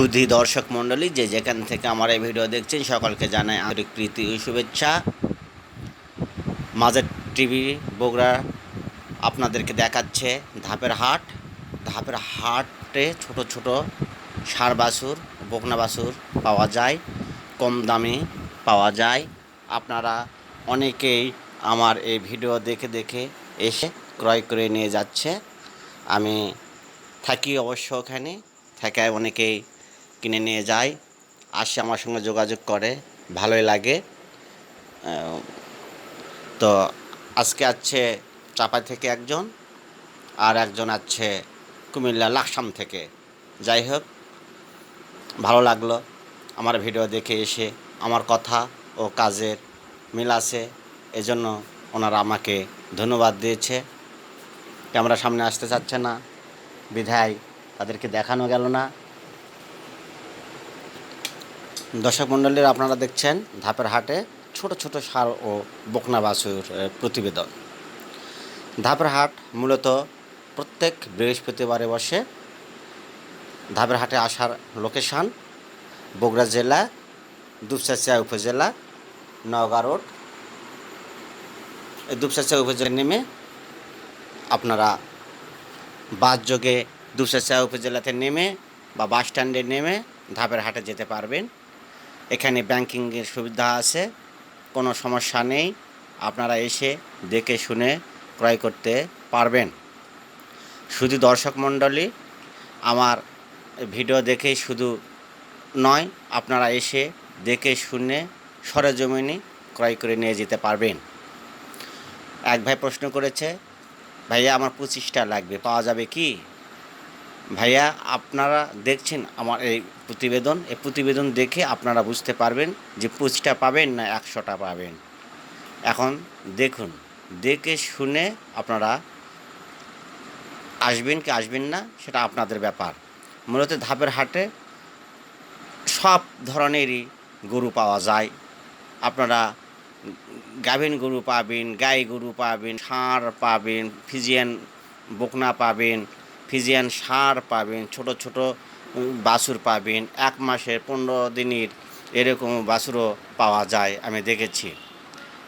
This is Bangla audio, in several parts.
সুধী দর্শক মণ্ডলী, যে যেখান থেকে আমার এই ভিডিও দেখছেন, সকলকে জানাই আন্তরিক প্রীতি ও শুভেচ্ছা। মাঝের টিভি বগুড়া আপনাদেরকে দেখাচ্ছে ধাপের হাট। ধাপের হাটে ছোট ছোট সার বাছুর, বকনা বাছুর পাওয়া যায়, কম দামে পাওয়া যায়। আপনারা অনেকেই আমার এই ভিডিও দেখে দেখে এসে ক্রয় করে নিয়ে যাচ্ছে। আমি থাকি অবশ্য ওখানে, থাকায় অনেকেই কিনে নিয়ে যায়, আসে আমার সঙ্গে যোগাযোগ করে, ভালোই লাগে। তো আজকে আছে চাপাই থেকে একজন, আর একজন আছে কুমিল্লা লাকসাম থেকে। যাই হোক, ভালো লাগল আমার ভিডিও দেখে এসে, আমার কথা ও কাজের মিল আছে, এজন্য ওনারা আমাকে ধন্যবাদ দিয়েছে। ক্যামেরা সামনে আসতে চাচ্ছে না, বিধায় তাদেরকে দেখানো গেল না। দর্শক মণ্ডলীর আপনারা দেখছেন ধাপের হাটে ছোট ছোট সার ও বকনা বাছুর প্রতিবেদন। ধাপের হাট মূলত প্রত্যেক বৃহস্পতিবারে বসে। ধাপের হাটে আসার লোকেশান বগুড়া জেলা দুপচাচিয়া উপজেলা, নওগাঁ রোড। এই দুপচাচিয়া উপজেলা নেমে আপনারা বাস যোগে দুপচাচিয়া উপজেলাতে নেমে বা বাস স্ট্যান্ডে নেমে ধাপের হাটে যেতে পারবেন। এখানে ব্যাংকিংয়ের সুবিধা আছে, কোনো সমস্যা নেই, আপনারা এসে দেখে শুনে ক্রয় করতে পারবেন। শুধু দর্শক মণ্ডলী, আমার ভিডিও দেখেই শুধু নয়, আপনারা এসে দেখে শুনে সরেজমিনে ক্রয় করে নিয়ে যেতে পারবেন। এক ভাই প্রশ্ন করেছে, ভাইয়া, আমার পঁচিশটা লাগবে, পাওয়া যাবে কি? ভাইয়া, আপনারা দেখছেন আমার এই প্রতিবেদন। এই প্রতিবেদন দেখে আপনারা বুঝতে পারবেন যে পঁচিশটা পাবেন না একশোটা পাবেন। এখন দেখুন, দেখে শুনে আপনারা আসবেন কি আসবেন না, সেটা আপনাদের ব্যাপার। মূলত ধাপের হাটে সব ধরনেরই গরু পাওয়া যায়। আপনারা গাভিন গরু পাবেন, গাই গরু পাবেন, ষাঁড় পাবেন, ফিজিয়ান বকনা পাবেন ফিজিয়ান ষাঁড় পাবেন, ছোট ছোট বাছুর পাবেন। এক মাসের পনেরো দিনের এরকম বাছুরও পাওয়া যায়, আমি দেখেছি।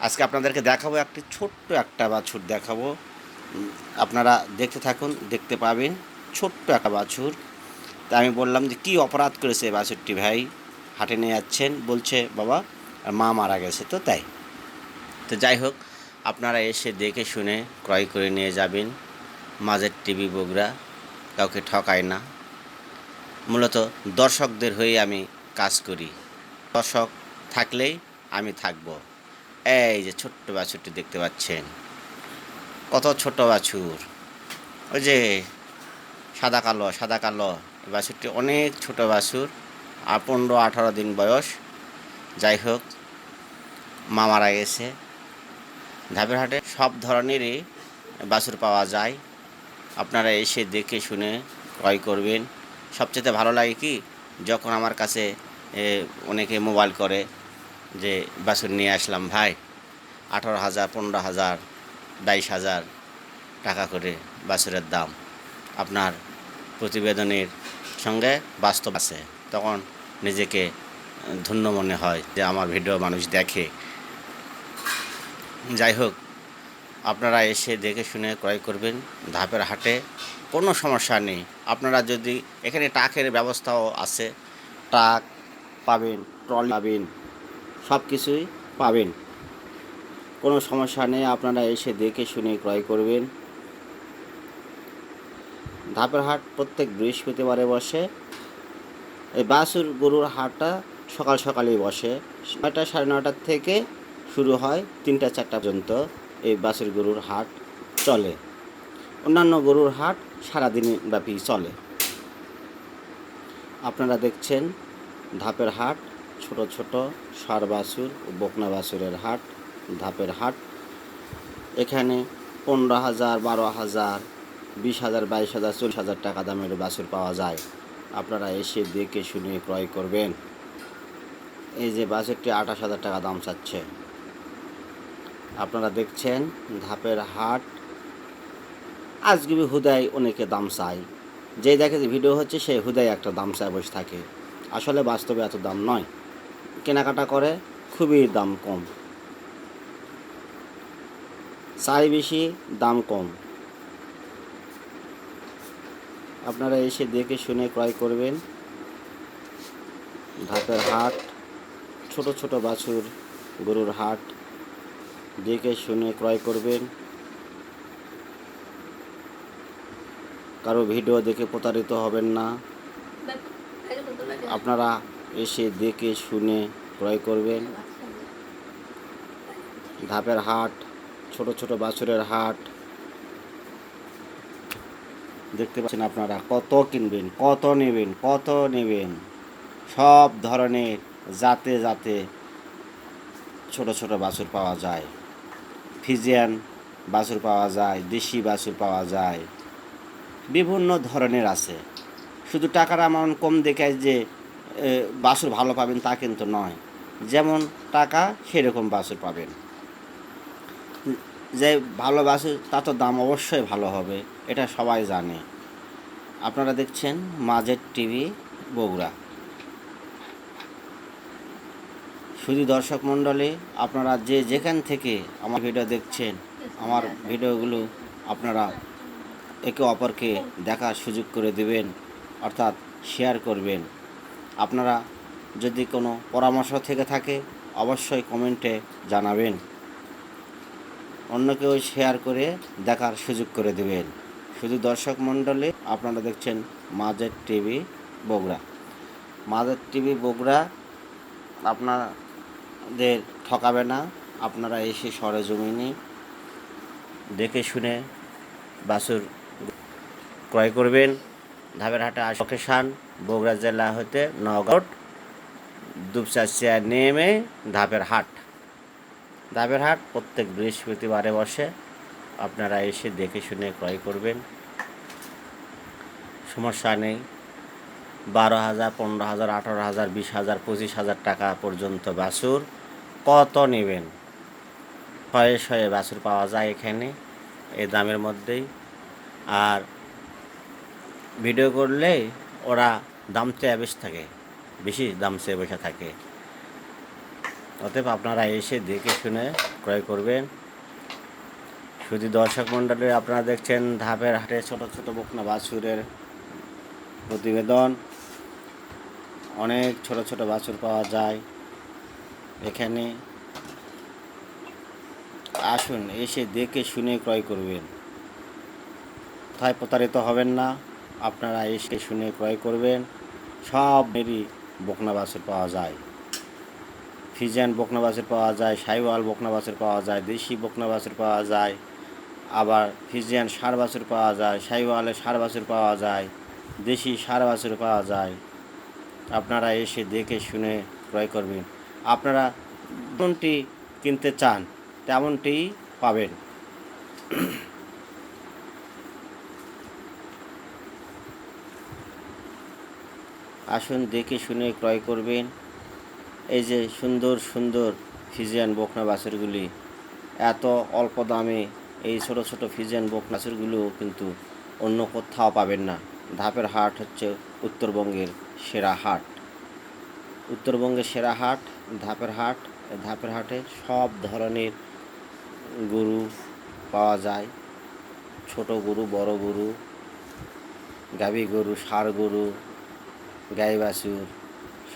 আজকে আপনাদেরকে দেখাবো একটি ছোট্ট একটা বাছুর দেখাবো। আপনারা দেখতে থাকুন, দেখতে পাবেন, ছোট্ট একটা বাছুর। তা আমি বললাম যে, কী অপরাধ করেছে বাছুরটি ভাই? হাটে নিয়ে যাচ্ছেন, বলছে, বাবা, আর মা মারা গেছে। তো তাই। তো যাই হোক, আপনারা এসে দেখে শুনে ক্রয় করে নিয়ে যাবেন। মাঝের টিভি বগুড়া। কাউকে ঠকায় না। মূলত দর্শকদের হয়ে আমি কাজ করি। দর্শক থাকলেই আমি থাকব। এই যে ছোট্ট বাছুরটি দেখতে পাচ্ছেন। কত ছোট বাছুর। ওই যে সাদা কালো সাদা কালো। বাছুরটি অনেক ছোট বাছুর। আর পনেরো, আঠারো দিন বয়স। যাই হোক, মা মারা গেছে। ধাপের হাটে সব ধরনেরই বাছুর পাওয়া যায়। আপনারা এসে দেখে শুনে ক্রয় করবেন। সবচেয়ে ভালো লাগে কি, যখন আমার কাছে অনেকে মোবাইল করে যে, বাছুর নিয়ে আসলাম ভাই, আঠারো হাজার, পনেরো হাজার, বাইশ হাজার টাকা করে বাছুরের দাম। আপনার প্রতিবেদনের সঙ্গে বাস্তব আছে। তখন নিজেকে ধন্য মনে হয় যে, আমার ভিডিও মানুষ দেখে। যাই হোক আপনারা এসে দেখে শুনে ক্রয় করবেন ধাপের হাটে, কোনো সমস্যা নেই। আপনারা যদি এখানে টাকের ব্যবস্থাও আছে, টাক পাবেন, ট্রলি পাবেন, সব কিছুই পাবেন। কোনো সমস্যা নেই, আপনারা এসে দেখে শুনে ক্রয় করবেন। ধাপের হাট প্রত্যেক বৃহস্পতিবারে বসে। এই বাসুর গরুর হাটটা সকাল সকালেই বসে। নয়টা সাড়ে নটার থেকে শুরু হয় তিনটা চারটা পর্যন্ত। এই বাসুর গরুর হাট চলে। অন্যান্য গরুর হাট সারাদিন ব্যাপী চলে। আপনারা দেখছেন ধাপের হাট, ছোট ছোট সার বাছুর ও বকনা বাছুরের হাট, ধাপের হাট। এখানে পনেরো হাজার, বারো হাজার, বিশ হাজার, বাইশ হাজার, চল্লিশ হাজার টাকা দামের বাছুর পাওয়া যায়। আপনারা এসে দেখে শুনে ক্রয় করবেন। এই যে বাছুরটি আঠাশ হাজার টাকা দাম চাচ্ছে। আপনারা দেখছেন ধাপের হাট। আজকে হুদায় অনেকে দাম চাই যেই দেখে যে ভিডিও হচ্ছে, সেই হুদায় একটা দাম চায় বসে থাকে। আসলে বাস্তবে এত দাম নয়। কেনাকাটা করে খুবই দাম কম। চাই বেশি, দাম কম। আপনারা এসে দেখে শুনে ক্রয় করবেন। ধাপের হাট, ছোট ছোট বাছুর, গরুর হাট। দেখে শুনে ক্রয় করবেন। কারও ভিডিও দেখে প্রতারিত হবেন না। আপনারা এসে দেখে শুনে ক্রয় করবেন। ধাপের হাট, ছোট ছোট বাছুরের হাট। দেখতে পাচ্ছেন আপনারা কত কিনবেন, কত নেবেন কত নেবেন। সব ধরনের জাতে জাতে ছোট ছোট বাছুর পাওয়া যায়। ফিজিয়ান বাছুর পাওয়া যায়, দেশি বাছুর পাওয়া যায়, বিভিন্ন ধরনের আছে। শুধু টাকার অ্যামাউন্ট কম দেখে যে বাছুর ভালো পাবেন তা কিন্তু নয়। যেমন টাকা, সেরকম বাছুর পাবেন। যে ভালো বাছুর তা তো দাম অবশ্যই ভালো হবে, এটা সবাই জানে। আপনারা দেখছেন মাঝের টিভি বগুড়া। শুধু দর্শক মণ্ডলী, আপনারা যে যেখান থেকে আমার ভিডিও দেখছেন, আমার ভিডিওগুলো আপনারা একে অপরকে দেখার সুযোগ করে দেবেন, অর্থাৎ শেয়ার করবেন। আপনারা যদি কোনো পরামর্শ থেকে থাকে, অবশ্যই কমেন্টে জানাবেন। অন্যকেও শেয়ার করে দেখার সুযোগ করে দেবেন। শুধু দর্শক মণ্ডলী, আপনারা দেখছেন মাঝের টিভি বগুড়া। মাঝের টিভি বগুড়া আপনাদের ঠকাবে না। আপনারা এসে সরেজমিনে দেখে শুনে বাসুর ক্রয় করবেন। ধাপের হাটে লোকেশান বগুড়া জেলা হতে নগর দুপচাচিয়া নেমে ধাপের হাট ধাপের হাট প্রত্যেক বৃহস্পতিবারে বসে আপনারা এসে দেখে শুনে ক্রয় করবেন। সমস্যা নেই। বারো হাজার, পনেরো হাজার, আঠারো হাজার, বিশ হাজার, পঁচিশ হাজার টাকা পর্যন্ত বাছুর কত নেবেন? শয়ে শয়ে বাছুর পাওয়া যায় এখানে এই দামের মধ্যেই। আর ভিডিও করলে ওরা দাম চেয়ে বেশি থাকে, বেশি দাম চেয়ে বসে থাকে। অতএব আপনারা এসে দেখে শুনে ক্রয় করবেন। শুধু দর্শক মণ্ডলী, আপনারা দেখছেন ধাপের হাটে ছোট ছোট বকনা বাছুরের প্রতিবেদন। অনেক ছোট ছোট বাছুর পাওয়া যায়। এখানে আসুন, এসে দেখে শুনে ক্রয় করবেন। কোথায় প্রতারিত হবেন না, আপনারা এসে শুনে ক্রয় করবেন। সব মেরি বকনা পাওয়া যায়। ফিজিয়ান বকনা বাছুর পাওয়া যায়, সাইওয়াল বকনা বাছুর পাওয়া যায়, দেশি বকনা পাওয়া যায়, আবার ফিজিয়ান সার বাছুর পাওয়া যায় সাইওয়ালের সার বাছুর পাওয়া যায়, দেশি সার বাছুর পাওয়া যায়। আপনারা এসে দেখে শুনে ক্রয় করবেন। আপনারা যেমনটি কিনতে চান তেমনটিই পাবেন। আসুন দেখে শুনে ক্রয় করবেন। এই যে সুন্দর সুন্দর ফিজিয়ান বকনা বাছুরগুলি, এত অল্প দামে এই ছোট ছোট ফিজিয়ান বকনা কিন্তু অন্য কোথাও পাবেন না। ধাপের হাট হচ্ছে উত্তরবঙ্গের সেরা হাট। উত্তরবঙ্গের সেরা হাট ধাপের হাট ধাপের হাটে সব ধরনের গরু পাওয়া যায়। ছোট গরু, বড় গরু, গাভী গরু, ষাঁড় গরু, গাই বাছুর,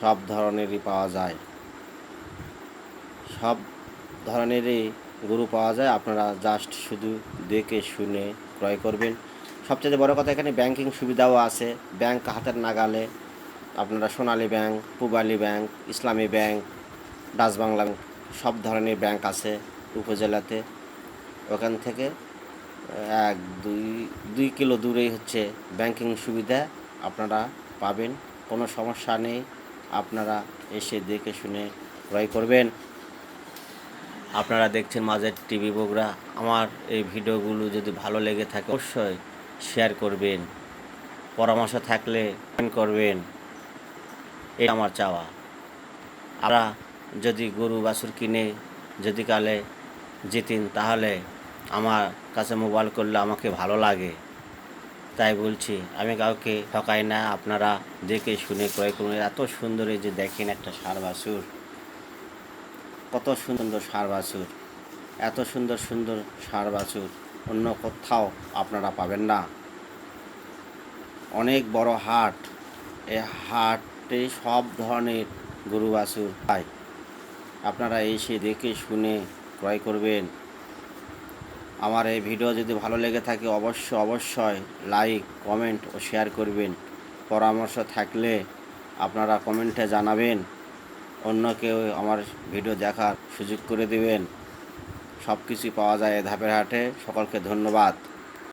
সব ধরনেরই পাওয়া যায়। সব ধরনেরই গরু পাওয়া যায়। আপনারা জাস্ট শুধু দেখে শুনে ক্রয় করবেন। সবচেয়ে বড় কথা এখানে ব্যাংকিং সুবিধাও আছে। ব্যাংক হাতের নাগালে আপনারা Sonali bank, Pubali bank, Islami bank Dutch Bangla সব ধরনের ব্যাংক আছে উপজেলাতে। ওখান থেকে এক, দুই দুই কিলো দূরেই হচ্ছে ব্যাংকিং সুবিধা, আপনারা পাবেন, কোনো সমস্যা নেই, আপনারা এসে দেখে শুনে ক্রয় করবেন। আপনারা দেখছেন মাঝের টিভি বগুড়া। আমার এই ভিডিওগুলো যদি ভালো লেগে থাকে, অবশ্যই শেয়ার করবেন, পরামর্শ থাকলে করবেন। এটা আমার চাওয়া। আমরা যদি গরু বাছুর কিনে যদি কালে জিতিন, তাহলে আমার কাছে মোবাইল করলে আমাকে ভালো লাগে। তাই বলছি, আমি কাউকে ঠকাই না। আপনারা দেখে শুনে ক্রয় করুন। এত সুন্দর এই যে দেখেন একটা সার বাছুর। কত সুন্দর সার বাছুর। এত সুন্দর সুন্দর সার বাছুর। অন্য কোথাও আপনারা পাবেন না। অনেক বড় হাট। এ হাটে সব ধরনের গরু বাছুর পায়। আপনারা এসে দেখে, শুনে ক্রয় করবেন। আমার এই ভিডিও যদি ভালো লেগে থাকে অবশ্য অবশ্যই লাইক কমেন্ট ও শেয়ার করবেন। পরামর্শ থাকলে আপনারা কমেন্টে জানাবেন। অন্য কেউ আমার ভিডিও দেখার সুযোগ করে দেবেন। সব কিছুই পাওয়া যায় এ ধাপের হাটে। সকলকে ধন্যবাদ।